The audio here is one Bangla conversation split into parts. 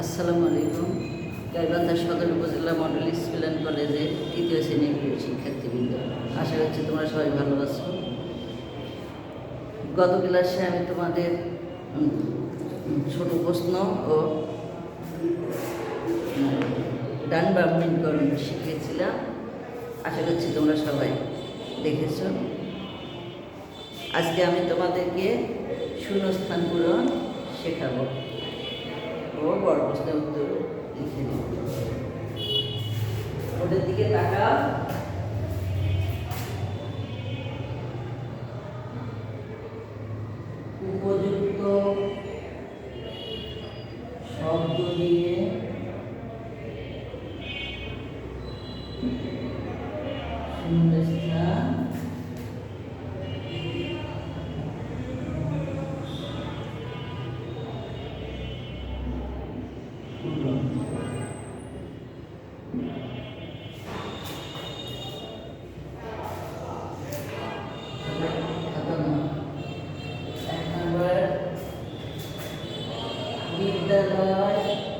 আসসালামু আলাইকুম। গাইবান্ধা সদর উপজেলা মডেল স্কুল অ্যান্ড কলেজে তৃতীয় শ্রেণির প্রিয় শিক্ষার্থীবৃন্দ, আশা করছি তোমরা সবাই ভালো আছো। গত ক্লাসে আমি তোমাদের ছোট প্রশ্ন ও ডান বামনীকরণ শিখিয়েছিলাম। আশা করছি তোমরা সবাই দেখেছ। আজকে আমি তোমাদেরকে শূন্যস্থান পূরণ শেখাবো। বড় প্রশ্নের উত্তর লিখে দিই ওদের দিকে তাকা বিদ্যালয় দেশ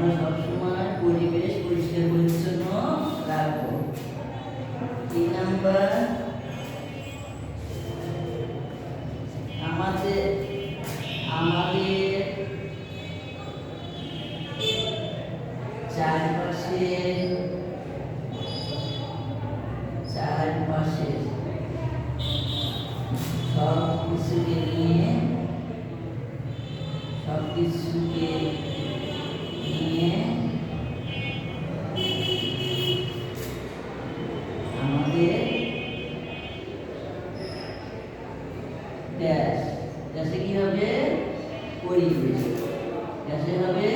আমরা আমাদের ড্যাশ ড্যাশে কি হবে পরিবেশ ড্যাশে হবে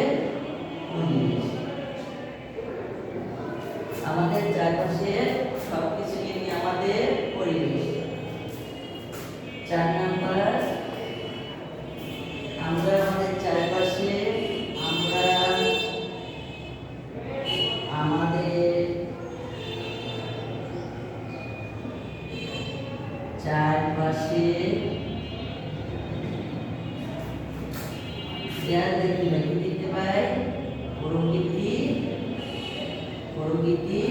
পাই কি দেখতে পাই প্রকৃতি প্রকৃতি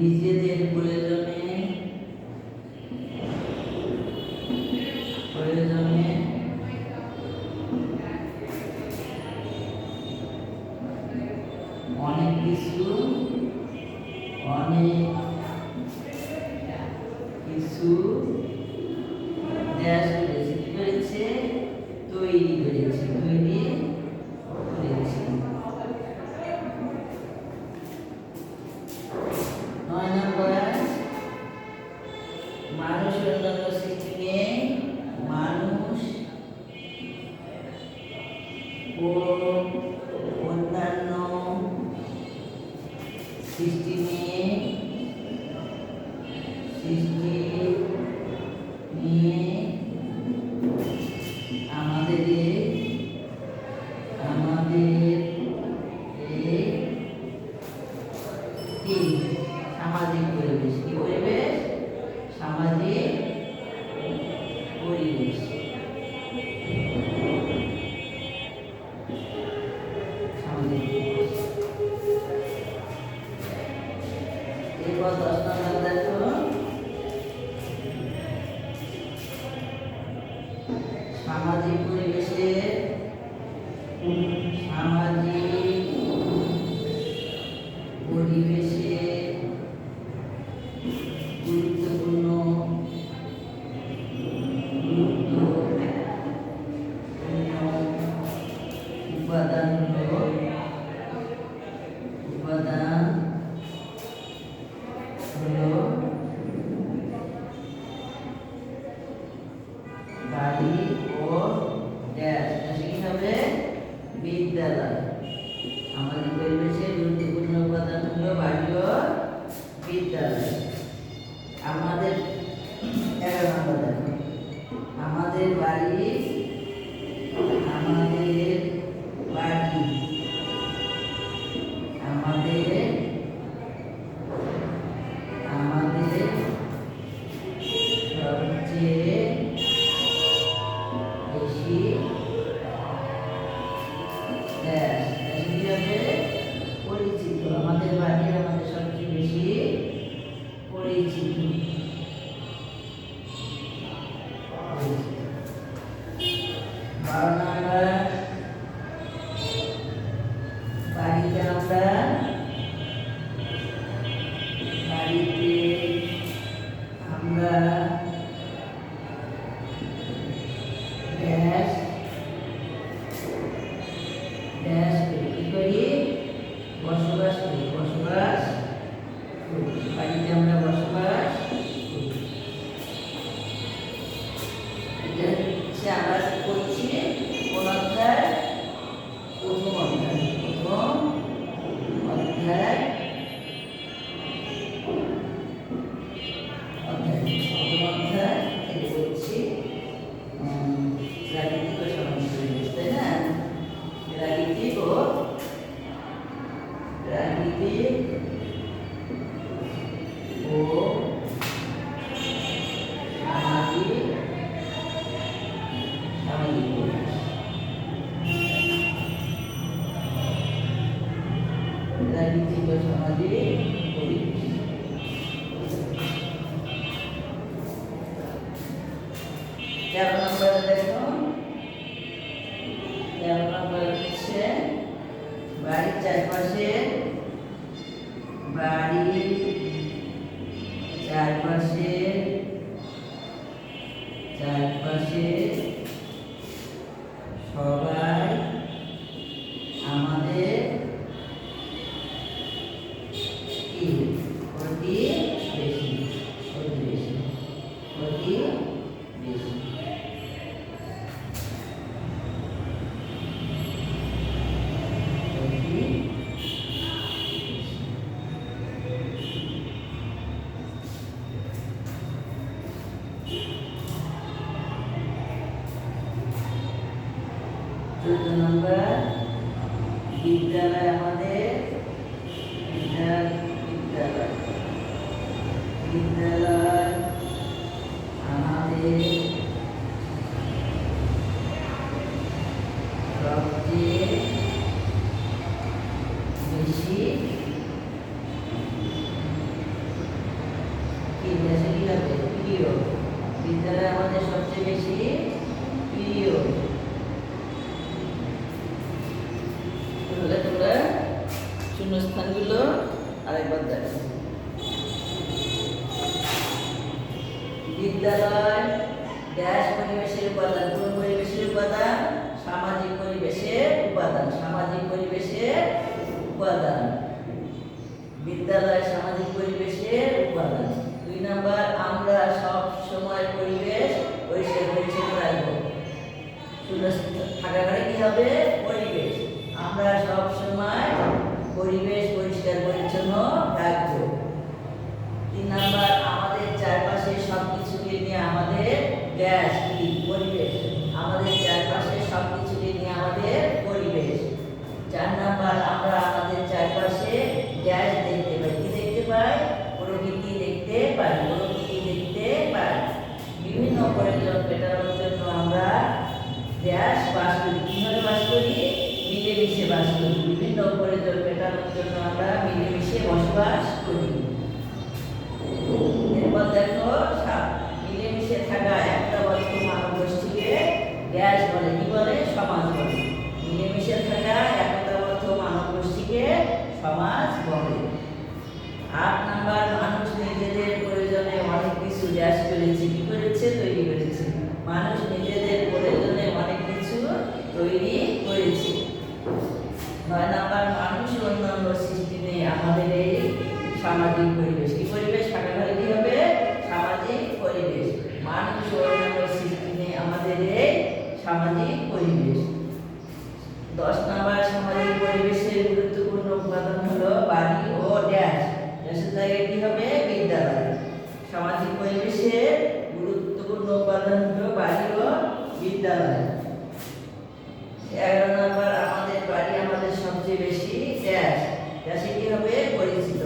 নিজেদের ajudando você وظلم পরিচিত। আমাদের বাড়ির আমাদের সবচেয়ে বেশি পরিচিত। Jadi উপাদান। বিদ্যালয় সামাজিক পরিবেশের উপাদান। দুই নাম্বার, আমরা সব সময় পরিবেশ পরিষ্কার পরিচ্ছন্ন রাখব। থাকা কি হবে? পরিবেশ। আমরা সব সময় পরিবেশ পরিষ্কার পরিচ্ছন্ন রাখব। তিন নাম্বার, আমাদের চারপাশে সব কিছুকে নিয়ে আমাদের গ্যাস, কি? পরিবেশ। আমাদের চারপাশে সব কিছুকে নিয়ে আমাদের পরিবেশ। চার নাম্বার, আমরা গ্যাস দেখতে পাই। কি দেখতে পাই? প্রকৃতি দেখতে পাই, প্রকৃতি দেখতে পাই। বিভিন্ন প্রয়োজন মেটানোর জন্য আমরা গ্যাস বাস করি। কীভাবে বাস করি? মিলেমিশে বাস করি। বিভিন্ন প্রয়োজন মেটানোর জন্য আমরা মিলেমিশে বসবাস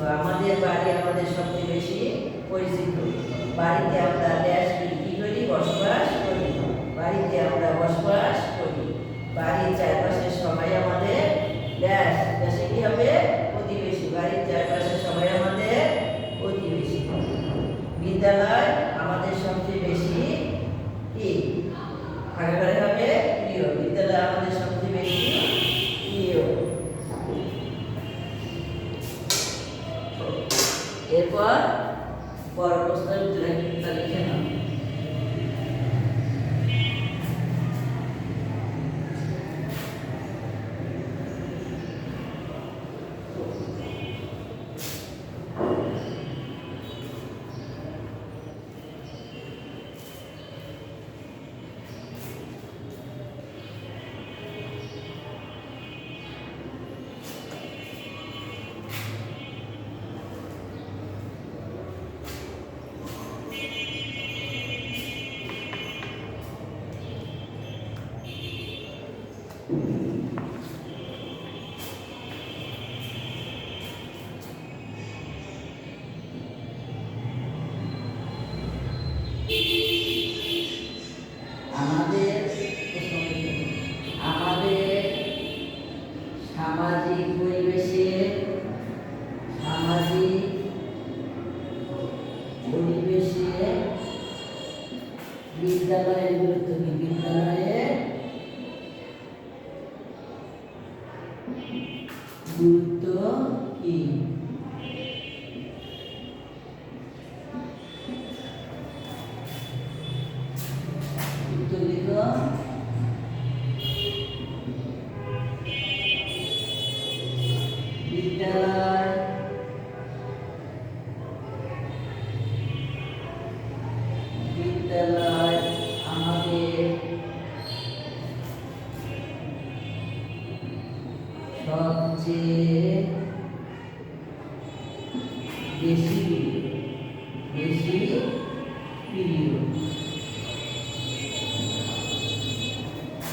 আমাদের বাড়ি আমাদের সবচেয়ে বেশি পরিচিত। বাড়িতে আমরা দেশ কি করি, বসবাস করি। বাড়িতে আমরা বসবাস করি। বাড়ির চারপাশে সবাই আমাদের দেশ, দেশে কি হবে? প্রতিবেশী। বাড়ির চারপাশে সবাই আমাদের প্রতিবেশী। বিদ্যালয়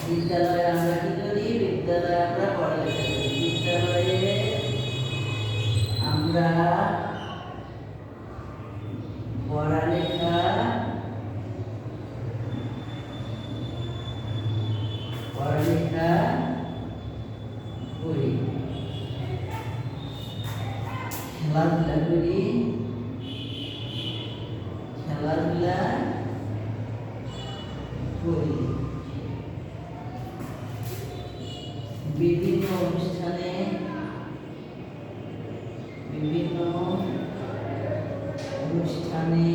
বিদ্যালয়ে আমরা কি করি? বিদ্যালয়ে আমরা পড়ালেখা করি। বিদ্যালয়ে আমরা পড়ালেখা পড়ালেখা করি খেলাধুলা করি খেলাধুলা করি বিভিন্ন অনুষ্ঠানে বিভিন্ন অনুষ্ঠানে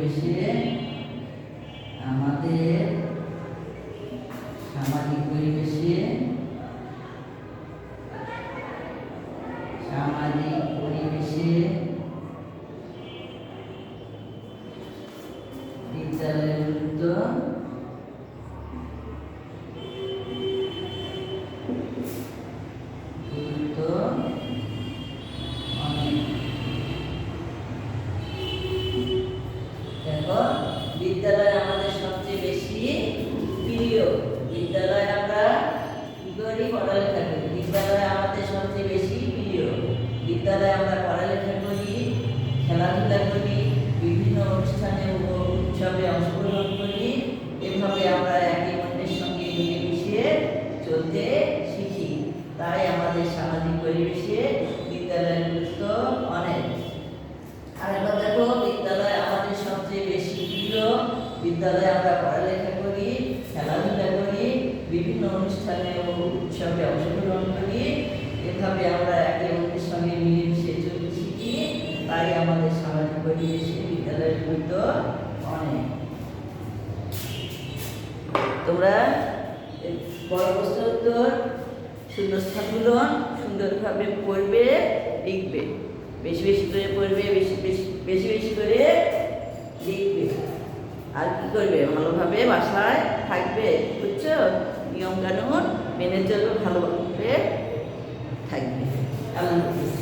সামাজিক পরিবেশে আমাদের সামাজিক পরিবেশে সামাজিক পরিবেশে বিদ্যালয়ের গুরুত্ব গুরুত্ব অনেক দেখো বিদ্যালয় আমাদের সবচেয়ে বেশি প্রিয় বিদ্যালয়ে আমরা কি করি পড়ালেখা করি বিদ্যালয় আমাদের সবচেয়ে বেশি প্রিয় বিদ্যালয়ে আমরা পড়ালেখা করি খেলাধুলা করি বিভিন্ন অনুষ্ঠানে ও উৎসবে অংশগ্রহণ করি এভাবে আমরা একে অন্যের সঙ্গে মিলেমিশে চলতে শিখি তাই আমাদের সামাজিক পরিবেশে বিদ্যালয়ের গুরুত্ব অনেক আর এবার দেখো বিদ্যালয় আমাদের সবচেয়ে বেশি প্রিয় বিদ্যালয়ে আমরা পড়ালেখা করি খেলাধুলা করি বিভিন্ন অনুষ্ঠানে ও উৎসবে অংশগ্রহণ করি। এভাবে আমরা একে অন্যের সঙ্গে মিলেমিশে চলতে শিখি তাই আমাদের সামাজিক পরিবেশে বিদ্যালয়ের গুরুত্ব অনেক। তোমরা বড় প্রশ্ন উত্তর শূন্যস্থানগুলো সুন্দরভাবে পড়বে, লিখবে। বেশি বেশি করে পড়বে, বেশি বেশি বেশি বেশি করে লিখবে। আর কি করবে? ভালোভাবে বাসায় থাকবে? বুঝছ? নিয়ম কানুন? মেনে চলবে ভালোভাবে থাকবে আল্লাহ হাফিজ